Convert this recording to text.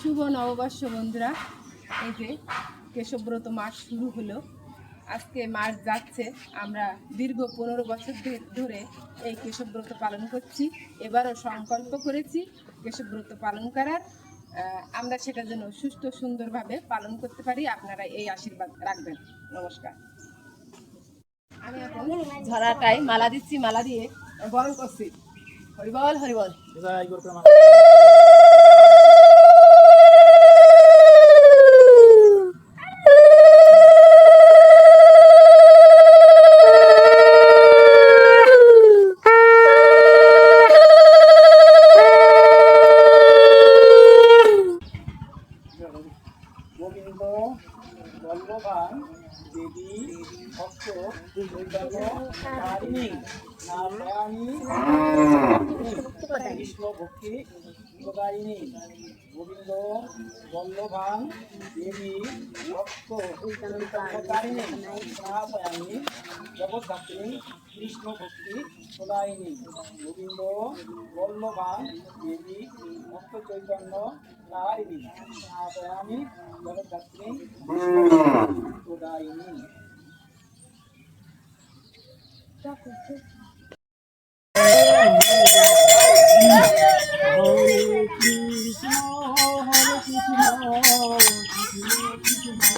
শুভ নববর্ষ বন্ধুরা। এই যে কেশবব্রত মাস শুরু হলো। আজকে মাস যাচ্ছে। আমরা দীর্ঘ পনেরো বছর ধরে এই কেশবব্রত পালন করছি। এবারও সংকল্প করেছি কেশবব্রত পালন করার। আমরা সেটা যেন সুস্থ, সুন্দরভাবে পালন করতে পারি। আপনারা এই আশীর্বাদ রাখবেন। নমস্কার। আমি এখন ঝরাটায় মালা দিচ্ছি, মালা দিয়ে বরণ করছি। হরিবল হরিবল গোবিন্দ বল্লভান দেবী ভক্ত দুর্গা নারায়ণী কৃষ্ণ ভক্তি প্রদায়িনী গোবিন্দ বল্লভান দেবী ভক্ত চৈতন্যকারিণী নারায়ণী জগদ্ধাত্রী কৃষ্ণ ভক্তি প্রদায়িনী গোবিন্দ বল্লভান দেবী ভক্ত চৈতন্য নারায়ণী নারায়ণী জগদ্ধাত্রী কৃষ্ণ ভক্তি প্রদায়িনী কৃষ্ণ কৃষ্ণ